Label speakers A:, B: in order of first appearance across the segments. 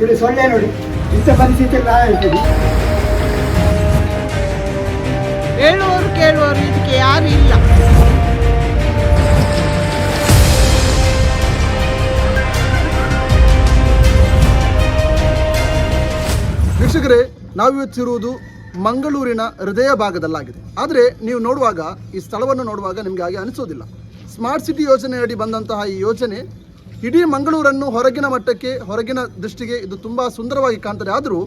A: ಇಲ್ಲಿ ಸೊಳ್ಳೆ ನೋಡಿ. ಇಂಥ ಪರಿಸ್ಥಿತಿ ನಾ ಹೇಳ್ತೀನಿ.
B: ಹೇಳುವವರು ಕೇಳುವವರು ಇದಕ್ಕೆ ಯಾರು ಇಲ್ಲ.
C: ವೀಕ್ಷಕರೇ ನಾವಿವತ್ತಿರುವುದು ಮಂಗಳೂರಿನ ಹೃದಯ ಭಾಗದಲ್ಲಾಗಿದೆ. ಆದರೆ ನೀವು ನೋಡುವಾಗ ಈ ಸ್ಥಳವನ್ನು ನೋಡುವಾಗ ನಿಮಗೆ ಹಾಗೆ ಅನಿಸೋದಿಲ್ಲ. ಸ್ಮಾರ್ಟ್ ಸಿಟಿ ಯೋಜನೆಯಡಿ ಬಂದಂತಹ ಈ ಯೋಜನೆ ಇಡೀ ಮಂಗಳೂರನ್ನು ಹೊರಗಿನ ಮಟ್ಟಕ್ಕೆ, ಹೊರಗಿನ ದೃಷ್ಟಿಗೆ ಇದು ತುಂಬ ಸುಂದರವಾಗಿ ಕಾಣ್ತದೆ. ಆದರೂ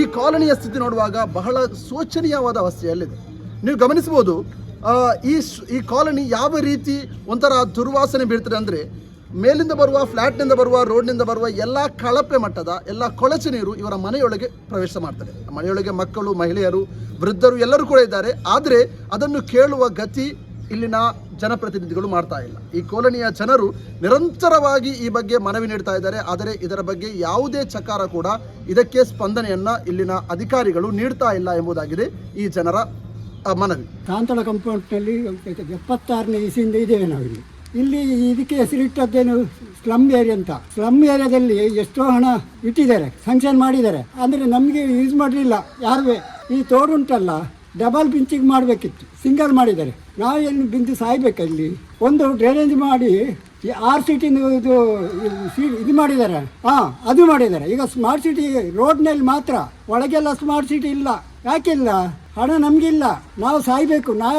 C: ಈ ಕಾಲನಿಯ ಸ್ಥಿತಿ ನೋಡುವಾಗ ಬಹಳ ಶೋಚನೀಯವಾದ ಅವಸ್ಥೆಯಲ್ಲಿದೆ. ನೀವು ಗಮನಿಸಬಹುದು ಈ ಈ ಕಾಲನಿ ಯಾವ ರೀತಿ ಒಂಥರ ದುರ್ವಾಸನೆ ಬೀಳ್ತದೆ ಅಂದರೆ ಮೇಲಿಂದ ಬರುವ ಫ್ಲ್ಯಾಟ್ನಿಂದ ಬರುವ, ರೋಡ್ನಿಂದ ಬರುವ ಎಲ್ಲ ಕಳಪೆ ಮಟ್ಟದ, ಎಲ್ಲ ಕೊಳಚೆ ನೀರು ಇವರ ಮನೆಯೊಳಗೆ ಪ್ರವೇಶ ಮಾಡ್ತಾರೆ ಮನೆಯೊಳಗೆ ಮಕ್ಕಳು, ಮಹಿಳೆಯರು, ವೃದ್ಧರು ಎಲ್ಲರೂ ಕೂಡ ಇದ್ದಾರೆ. ಆದರೆ ಅದನ್ನು ಕೇಳುವ ಗತಿ ಇಲ್ಲಿನ ಜನಪ್ರತಿನಿಧಿಗಳು ಮಾಡ್ತಾ ಇಲ್ಲ. ಈ ಕೋಲನಿಯ ಜನರು ನಿರಂತರವಾಗಿ ಈ ಬಗ್ಗೆ ಮನವಿ ನೀಡ್ತಾ ಇದ್ದಾರೆ. ಆದರೆ ಇದರ ಬಗ್ಗೆ ಯಾವುದೇ ಚಕಾರ ಕೂಡ ಇದಕ್ಕೆ ಸ್ಪಂದನೆಯನ್ನ ಇಲ್ಲಿನ ಅಧಿಕಾರಿಗಳು ನೀಡ್ತಾ ಇಲ್ಲ ಎಂಬುದಾಗಿದೆ ಈ ಜನರ ಮನವಿ.
A: ಕಾಂತಳ ಕಂಪೌಂಡ್ನಲ್ಲಿ ಎಪ್ಪತ್ತಾರನೇ ಇಸಿಯಿಂದ ಇದೆ ನಾವು ಇಲ್ಲಿ. ಇದಕ್ಕೆ ಹೆಸರಿಟ್ಟದ್ದೇನು ಸ್ಲಮ್ ಏರಿಯಾ ಅಂತ. ಸ್ಲಮ್ ಏರಿಯಾದಲ್ಲಿ ಎಷ್ಟೋ ಹಣ ಇಟ್ಟಿದ್ದಾರೆ ಸ್ಯಾಂಕ್ಷನ್ ಮಾಡಿದ್ದಾರೆ. ಅಂದರೆ ನಮಗೆ ಯೂಸ್ ಮಾಡಲಿಲ್ಲ. ಯಾರುವೆ? ಈ ತೋಡುಂಟಲ್ಲ ಡಬಲ್ ಬಿಂಚಿಂಗ್ ಮಾಡಬೇಕಿತ್ತು. ಸಿಂಗಲ್ ಮಾಡಿದ್ದಾರೆ. ನಾವು ಏನು ಬಿಂದು ಸಾಯ್ಬೇಕಲ್ಲಿ. ಒಂದು ಡ್ರೈನೇಜ್ ಮಾಡಿ ಈ ಆರ್ ಸಿಟಿ ಇದು ಇದು ಮಾಡಿದ್ದಾರೆ. ಹಾಂ, ಅದು ಮಾಡಿದ್ದಾರೆ. ಈಗ ಸ್ಮಾರ್ಟ್ ಸಿಟಿ ರೋಡ್ನಲ್ಲಿ ಮಾತ್ರ ಒಳಗೆಲ್ಲ ಸ್ಮಾರ್ಟ್ ಸಿಟಿ ಇಲ್ಲ. ಯಾಕಿಲ್ಲ? ಹಣ ನಮಗಿಲ್ಲ. ನಾವು ಸಾಯ್ಬೇಕು. ನಾವು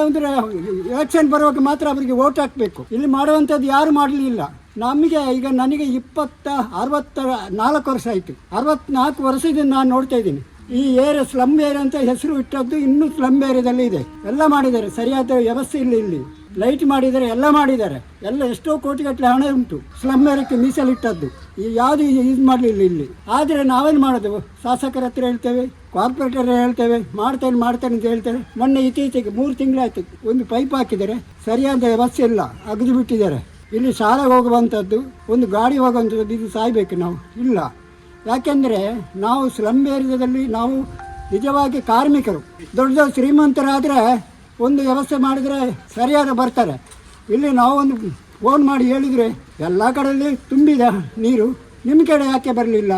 A: ಎಲೆಕ್ಷನ್ ಬರುವಾಗ ಮಾತ್ರ ಅವರಿಗೆ ವೋಟ್ ಹಾಕಬೇಕು. ಇಲ್ಲಿ ಮಾಡುವಂಥದ್ದು ಯಾರು ಮಾಡಲಿಲ್ಲ. ನಮಗೆ ಈಗ ನನಗೆ ಇಪ್ಪತ್ತ, ಅರವತ್ತ ನಾಲ್ಕು ವರ್ಷ ಆಯಿತು. ಅರವತ್ನಾಲ್ಕು ವರ್ಷದಿಂದ ನಾನು ನೋಡ್ತಾ ಇದ್ದೀನಿ. ಈ ಏರ್ ಸ್ಲಮ್ ಏರ್ ಅಂತ ಹೆಸರು ಇಟ್ಟದ್ದು ಇನ್ನೂ ಸ್ಲಮ್ ಏರಿಯಾದಲ್ಲಿ ಇದೆ. ಎಲ್ಲ ಮಾಡಿದ್ದಾರೆ. ಸರಿಯಾದ ವ್ಯವಸ್ಥೆ ಇಲ್ಲ ಇಲ್ಲಿ. ಲೈಟ್ ಮಾಡಿದ್ದಾರೆ, ಎಲ್ಲ ಮಾಡಿದ್ದಾರೆ. ಎಲ್ಲ ಎಷ್ಟೋ ಕೋಟಿಗಟ್ಟಲೆ ಹಣ ಉಂಟು. ಸ್ಲಮ್ ಏರಿಯಾಕ್ಕೆ ಮೀಸಲಿಟ್ಟದ್ದು. ಈ ಯಾವುದು ಯೂಸ್ ಮಾಡಲಿಲ್ಲ ಇಲ್ಲಿ. ಆದರೆ ನಾವೇನು ಮಾಡೋದು? ಶಾಸಕರ ಹತ್ರ ಹೇಳ್ತೇವೆ ಕಾರ್ಪೊರೇಟರ್ ಹೇಳ್ತೇವೆ, ಮಾಡ್ತೇನೆ ಮಾಡ್ತೇನೆ ಅಂತ ಹೇಳ್ತಾರೆ ಮೊನ್ನೆ ಇತ್ತೀಚೆಗೆ ಮೂರು ತಿಂಗಳಾಯ್ತು. ಒಂದು ಪೈಪ್ ಹಾಕಿದರೆ ಸರಿಯಾದ ವ್ಯವಸ್ಥೆ ಇಲ್ಲ. ಅಗದು ಬಿಟ್ಟಿದ್ದಾರೆ. ಇಲ್ಲಿ ಶಾಲೆಗೆ ಹೋಗುವಂಥದ್ದು, ಒಂದು ಗಾಡಿ ಹೋಗುವಂಥದ್ದು, ಇದು ಸಾಯ್ಬೇಕು ನಾವು. ಇಲ್ಲ. ಯಾಕೆಂದರೆ ನಾವು ಸ್ಲಮ್ ಏರಿಯಾದಲ್ಲಿ ನಾವು ನಿಜವಾಗಿ ಕಾರ್ಮಿಕರು. ದೊಡ್ಡ ಶ್ರೀಮಂತರಾದರೆ ಒಂದು ವ್ಯವಸ್ಥೆ ಮಾಡಿದರೆ ಸರಿಯಾದ ಬರ್ತಾರೆ. ಇಲ್ಲಿ ನಾವು ಒಂದು ಫೋನ್ ಮಾಡಿ ಹೇಳಿದರೆ ಎಲ್ಲ ಕಡೆಯಲ್ಲಿ ತುಂಬಿದೆ ನೀರು. ನಿಮ್ಮ ಕಡೆ ಯಾಕೆ ಬರಲಿಲ್ಲ?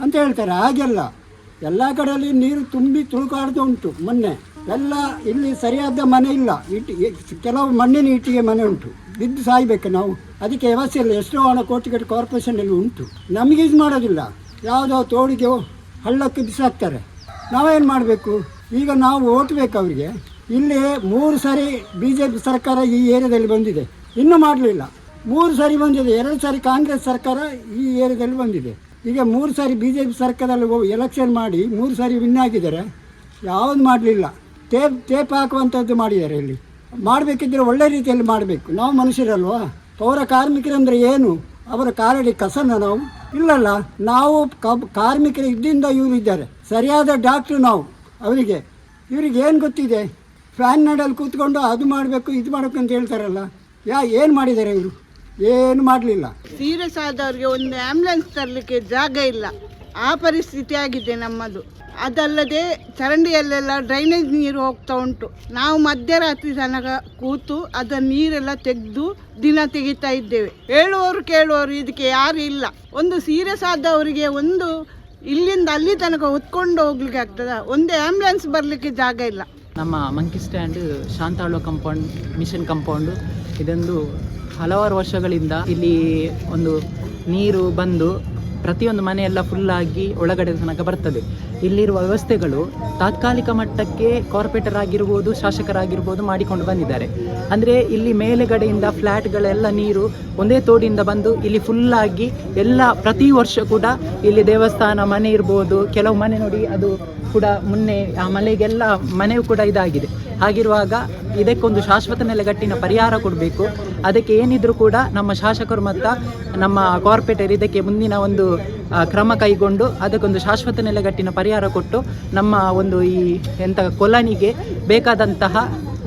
A: ಅಂತ ಹೇಳ್ತಾರೆ. ಹಾಗೆಲ್ಲ. ಎಲ್ಲ ಕಡೆಯಲ್ಲಿ ನೀರು ತುಂಬಿ ತುಳುಕಾಡ್ದು ಉಂಟು ಮೊನ್ನೆ. ಎಲ್ಲ ಇಲ್ಲಿ ಸರಿಯಾದ ಮನೆ ಇಲ್ಲ. ಇಟ್ಟು ಕೆಲವು ಮಣ್ಣಿನ ಇಟ್ಟಿಗೆ ಮನೆ ಉಂಟು. ಬಿದ್ದು ಸಾಯ್ಬೇಕು ನಾವು. ಅದಕ್ಕೆ ವ್ಯವಸ್ಥೆ ಇಲ್ಲ. ಎಷ್ಟೋ ಹಣ ಕೋಟಿಗಟ್ಟು ಕಾರ್ಪೊರೇಷನಲ್ಲಿ ಉಂಟು. ನಮಗೆ ಇದು ಮಾಡೋದಿಲ್ಲ. ಯಾವುದೋ ತೋಡಿಗೆ ಹಳ್ಳಕ್ಕೆ ಬಿಸಾಕ್ತಾರೆ. ನಾವೇನು ಮಾಡಬೇಕು? ಈಗ ನಾವು ಓಟ್ಬೇಕು ಅವರಿಗೆ. ಇಲ್ಲಿ ಮೂರು ಸಾರಿ ಬಿ ಜೆ ಪಿ ಸರ್ಕಾರ ಈ ಏರಿಯಾದಲ್ಲಿ ಬಂದಿದೆ. ಇನ್ನೂ ಮಾಡಲಿಲ್ಲ. ಮೂರು ಸಾರಿ ಬಂದಿದೆ. ಎರಡು ಸಾರಿ ಕಾಂಗ್ರೆಸ್ ಸರ್ಕಾರ ಈ ಏರಿಯಾದಲ್ಲಿ ಬಂದಿದೆ. ಈಗ ಮೂರು ಸಾರಿ ಬಿ ಜೆ ಪಿ ಸರ್ಕಾರದಲ್ಲಿ ಎಲೆಕ್ಷನ್ ಮಾಡಿ ಮೂರು ಸಾರಿ ವಿನ್ ಆಗಿದ್ದಾರೆ. ಯಾವುದು ಮಾಡಲಿಲ್ಲ. ಟೇಪ್ ಟೇಪ್ ಹಾಕುವಂಥದ್ದು ಮಾಡಿದ್ದಾರೆ ಇಲ್ಲಿ. ಮಾಡಬೇಕಿದ್ರೆ ಒಳ್ಳೆ ರೀತಿಯಲ್ಲಿ ಮಾಡಬೇಕು. ನಾವು ಮನುಷ್ಯರಲ್ವಾ? ಪೌರ ಕಾರ್ಮಿಕರಂದರೆ ಏನು? ಅವರ ಕಾಲಡಿ ಕಸನ ನಾವು ಇಲ್ಲಲ್ಲ, ನಾವು ಕಾರ್ಮಿಕರು ಇದ್ದಿಂದ ಇವರು ಇದ್ದಾರೆ. ಸರಿಯಾದ ಡಾಕ್ಟ್ರು ನಾವು. ಅವರಿಗೆ, ಇವರಿಗೆ ಏನು ಗೊತ್ತಿದೆ? ಫ್ಯಾನ್ ನಡಲ್ಲಿ ಕೂತ್ಕೊಂಡು ಅದು ಮಾಡಬೇಕು, ಇದು ಮಾಡಬೇಕು ಅಂತ ಹೇಳ್ತಾರಲ್ಲ. ಯಾ, ಏನು ಮಾಡಿದ್ದಾರೆ ಇವರು? ಏನು ಮಾಡಲಿಲ್ಲ.
B: ಸೀರಿಯಸ್ ಆದವ್ರಿಗೆ ಒಂದು ಆ್ಯಂಬುಲೆನ್ಸ್ ತರಲಿಕ್ಕೆ ಜಾಗ ಇಲ್ಲ. ಆ ಪರಿಸ್ಥಿತಿ ಆಗಿದೆ ನಮ್ಮದು. ಅದಲ್ಲದೆ ಚರಂಡಿಯಲ್ಲೆಲ್ಲ ಡ್ರೈನೇಜ್ ನೀರು ಹೋಗ್ತಾ ಉಂಟು. ನಾವು ಮಧ್ಯರಾತ್ರಿ ತನಕ ಕೂತು ಅದರ ನೀರೆಲ್ಲ ತೆಗೆದು ದಿನ ತೆಗಿತಾ ಇದ್ದೇವೆ. ಹೇಳುವವರು ಕೇಳುವವರು ಇದಕ್ಕೆ ಯಾರು ಇಲ್ಲ. ಒಂದು ಸೀರಿಯಸ್ ಆದವರಿಗೆ ಒಂದು ಇಲ್ಲಿಂದ ಅಲ್ಲಿ ತನಕ ಹೊತ್ಕೊಂಡು ಹೋಗ್ಲಿಕ್ಕೆ ಆಗ್ತದ? ಒಂದೇ ಆಂಬ್ಯುಲೆನ್ಸ್ ಬರಲಿಕ್ಕೆ ಜಾಗ ಇಲ್ಲ.
D: ನಮ್ಮ ಮಂಕಿ ಸ್ಟ್ಯಾಂಡ್ ಶಾಂತಾಳು ಕಂಪೌಂಡ್ ಮಿಷನ್ ಕಂಪೌಂಡು ಇದೊಂದು ಹಲವಾರು ವರ್ಷಗಳಿಂದ ಇಲ್ಲಿ ಒಂದು ನೀರು ಬಂದು ಪ್ರತಿಯೊಂದು ಮನೆಯೆಲ್ಲ ಫುಲ್ಲಾಗಿ ಒಳಗಡೆ ತನಕ ಬರ್ತದೆ. ಇಲ್ಲಿರುವ ವ್ಯವಸ್ಥೆಗಳು ತಾತ್ಕಾಲಿಕ ಮಟ್ಟಕ್ಕೆ ಕಾರ್ಪೊರೇಟರ್ ಆಗಿರ್ಬೋದು, ಶಾಸಕರಾಗಿರ್ಬೋದು ಮಾಡಿಕೊಂಡು ಬಂದಿದ್ದಾರೆ. ಅಂದರೆ ಇಲ್ಲಿ ಮೇಲೆಗಡೆಯಿಂದ ಫ್ಲ್ಯಾಟ್ಗಳೆಲ್ಲ ನೀರು ಒಂದೇ ತೋಡಿಂದ ಬಂದು ಇಲ್ಲಿ ಫುಲ್ಲಾಗಿ ಎಲ್ಲ ಪ್ರತಿ ವರ್ಷ ಕೂಡ ಇಲ್ಲಿ ದೇವಸ್ಥಾನ ಮನೆ ಇರ್ಬೋದು. ಕೆಲವು ಮನೆ ನೋಡಿ ಅದು ಕೂಡ ಮೊನ್ನೆ ಆ ಮನೆಗೆಲ್ಲ ಮನೆಯು ಕೂಡ ಇದಾಗಿದೆ. ಹಾಗಿರುವಾಗ ಇದಕ್ಕೊಂದು ಶಾಶ್ವತ ನೆಲೆಗಟ್ಟಿನ ಪರಿಹಾರ ಕೊಡಬೇಕು. ಅದಕ್ಕೆ ಏನಿದ್ರೂ ಕೂಡ ನಮ್ಮ ಶಾಸಕರು ಮತ್ತು ನಮ್ಮ ಕಾರ್ಪೊರೇಟರ್ ಇದಕ್ಕೆ ಮುಂದಿನ ಒಂದು ಕ್ರಮ ಕೈಗೊಂಡು ಅದಕ್ಕೊಂದು ಶಾಶ್ವತ ನೆಲೆಗಟ್ಟಿನ ಪರಿಹಾರ ಕೊಟ್ಟು ನಮ್ಮ ಒಂದು ಈ ಎಂಥ ಕೊಲನಿಗೆ ಬೇಕಾದಂತಹ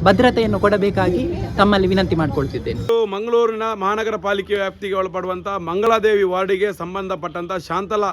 D: ಭದ್ರತೆಯನ್ನು ಕೊಡಬೇಕಾಗಿ ತಮ್ಮಲ್ಲಿ ವಿನಂತಿ ಮಾಡಿಕೊಳ್ತಿದ್ದೇನೆ.
E: ಮಂಗಳೂರಿನ ಮಹಾನಗರ ಪಾಲಿಕೆ ವ್ಯಾಪ್ತಿಗೆ ಒಳಪಡುವಂತಹ ಮಂಗಳಾದೇವಿ ವಾರ್ಡಿಗೆ ಸಂಬಂಧಪಟ್ಟಂಥ ಶಾಂತಲ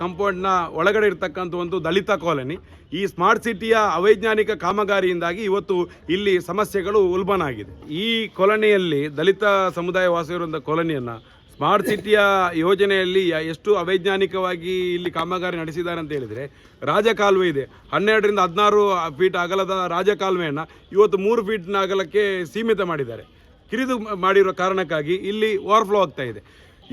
E: ಕಾಂಪೌಂಡ್ನ ಒಳಗಡೆ ಇರತಕ್ಕಂಥ ಒಂದು ದಲಿತ ಕಾಲೋನಿ. ಈ ಸ್ಮಾರ್ಟ್ ಸಿಟಿಯ ಅವೈಜ್ಞಾನಿಕ ಕಾಮಗಾರಿಯಿಂದಾಗಿ ಇವತ್ತು ಇಲ್ಲಿ ಸಮಸ್ಯೆಗಳು ಉಲ್ಬಣ ಆಗಿದೆ. ಈ ಕಾಲೋನಿಯಲ್ಲಿ ದಲಿತ ಸಮುದಾಯ ವಾಸವಿರುವಂತಹ ಕಾಲನಿಯನ್ನು ಸ್ಮಾರ್ಟ್ ಸಿಟಿಯ ಯೋಜನೆಯಲ್ಲಿ ಎಷ್ಟು ಅವೈಜ್ಞಾನಿಕವಾಗಿ ಇಲ್ಲಿ ಕಾಮಗಾರಿ ನಡೆಸಿದ್ದಾರೆ ಅಂತ ಹೇಳಿದರೆ ರಾಜಕಾಲುವೆ ಇದೆ. ಹನ್ನೆರಡರಿಂದ ಹದಿನಾರು ಫೀಟ್ ಅಗಲದ ರಾಜಕಾಲುವೆಯನ್ನು ಇವತ್ತು ಮೂರು ಫೀಟ್ನ ಅಗಲಕ್ಕೆ ಸೀಮಿತ ಮಾಡಿದ್ದಾರೆ. ಕಿರಿದು ಮಾಡಿರೋ ಕಾರಣಕ್ಕಾಗಿ ಇಲ್ಲಿ ಓವರ್ಫ್ಲೋ ಆಗ್ತಾ ಇದೆ.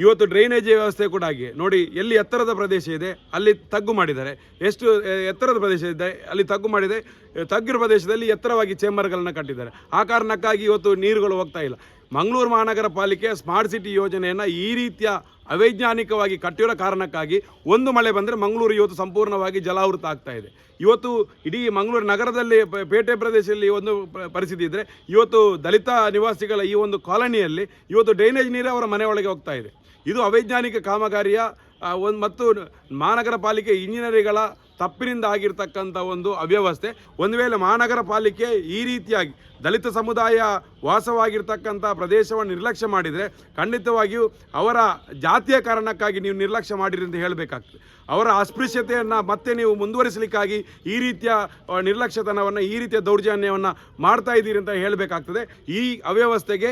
E: ಇವತ್ತು ಡ್ರೈನೇಜ್ ವ್ಯವಸ್ಥೆ ಕೂಡ ಹಾಗೆ. ನೋಡಿ, ಎಲ್ಲಿ ಎತ್ತರದ ಪ್ರದೇಶ ಇದೆ, ಅಲ್ಲಿ ತಗ್ಗು ಮಾಡಿದ್ದಾರೆ. ಎಷ್ಟು ಎತ್ತರದ ಪ್ರದೇಶ ಇದೆ, ಅಲ್ಲಿ ತಗ್ಗು ಮಾಡಿದೆ, ತಗ್ಗಿರೋ ಪ್ರದೇಶದಲ್ಲಿ ಎತ್ತರವಾಗಿ ಚೇಂಬರ್ಗಳನ್ನು ಕಟ್ಟಿದ್ದಾರೆ. ಆ ಕಾರಣಕ್ಕಾಗಿ ಇವತ್ತು ನೀರುಗಳು ಹೋಗ್ತಾ ಇಲ್ಲ. ಮಂಗಳೂರು ಮಹಾನಗರ ಪಾಲಿಕೆ ಸ್ಮಾರ್ಟ್ ಸಿಟಿ ಯೋಜನೆಯನ್ನು ಈ ರೀತಿಯ ಅವೈಜ್ಞಾನಿಕವಾಗಿ ಕಟ್ಟಿರೋ ಕಾರಣಕ್ಕಾಗಿ ಒಂದು ಮಳೆ ಬಂದರೆ ಮಂಗಳೂರು ಇವತ್ತು ಸಂಪೂರ್ಣವಾಗಿ ಜಲಾವೃತ ಆಗ್ತಾ ಇದೆ. ಇವತ್ತು ಇಡೀ ಮಂಗಳೂರು ನಗರದಲ್ಲಿ ಪೇಟೆ ಪ್ರದೇಶದಲ್ಲಿ ಒಂದು ಪರಿಸ್ಥಿತಿ ಇದ್ದರೆ ಇವತ್ತು ದಲಿತ ನಿವಾಸಿಗಳ ಈ ಒಂದು ಕಾಲೋನಿಯಲ್ಲಿ ಇವತ್ತು ಡ್ರೈನೇಜ್ ನೀರೇ ಅವರ ಮನೆ ಒಳಗೆ ಹೋಗ್ತಾ ಇದೆ. ಇದು ಅವೈಜ್ಞಾನಿಕ ಕಾಮಗಾರಿಯ ಒಂದು ಮತ್ತು ಮಹಾನಗರ ಪಾಲಿಕೆ ಇಂಜಿನಿಯರ್ಗಳ ತಪ್ಪಿನಿಂದ ಆಗಿರ್ತಕ್ಕಂಥ ಒಂದು ಅವ್ಯವಸ್ಥೆ. ಒಂದು ವೇಳೆ ಮಹಾನಗರ ಪಾಲಿಕೆ ಈ ರೀತಿಯಾಗಿ ದಲಿತ ಸಮುದಾಯ ವಾಸವಾಗಿರ್ತಕ್ಕಂಥ ಪ್ರದೇಶವನ್ನು ನಿರ್ಲಕ್ಷ್ಯ ಮಾಡಿದರೆ ಖಂಡಿತವಾಗಿಯೂ ಅವರ ಜಾತಿಯ ಕಾರಣಕ್ಕಾಗಿ ನೀವು ನಿರ್ಲಕ್ಷ್ಯ ಮಾಡಿರಿ ಅಂತ ಹೇಳಬೇಕಾಗ್ತದೆ. ಅವರ ಅಸ್ಪೃಶ್ಯತೆಯನ್ನು ಮತ್ತೆ ನೀವು ಮುಂದುವರಿಸಲಿಕ್ಕಾಗಿ ಈ ರೀತಿಯ ನಿರ್ಲಕ್ಷ್ಯತನವನ್ನು, ಈ ರೀತಿಯ ದೌರ್ಜನ್ಯವನ್ನು ಮಾಡ್ತಾ ಇದ್ದೀರಿ ಅಂತ ಹೇಳಬೇಕಾಗ್ತದೆ. ಈ ಅವ್ಯವಸ್ಥೆಗೆ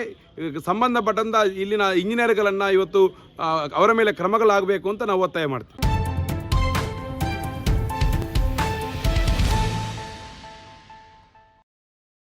E: ಸಂಬಂಧಪಟ್ಟಂಥ ಇಲ್ಲಿನ ಇಂಜಿನಿಯರ್ಗಳನ್ನು ಇವತ್ತು ಅವರ ಮೇಲೆ ಕ್ರಮಗಳಾಗಬೇಕು ಅಂತ ನಾವು ಒತ್ತಾಯ ಮಾಡ್ತೀವಿ.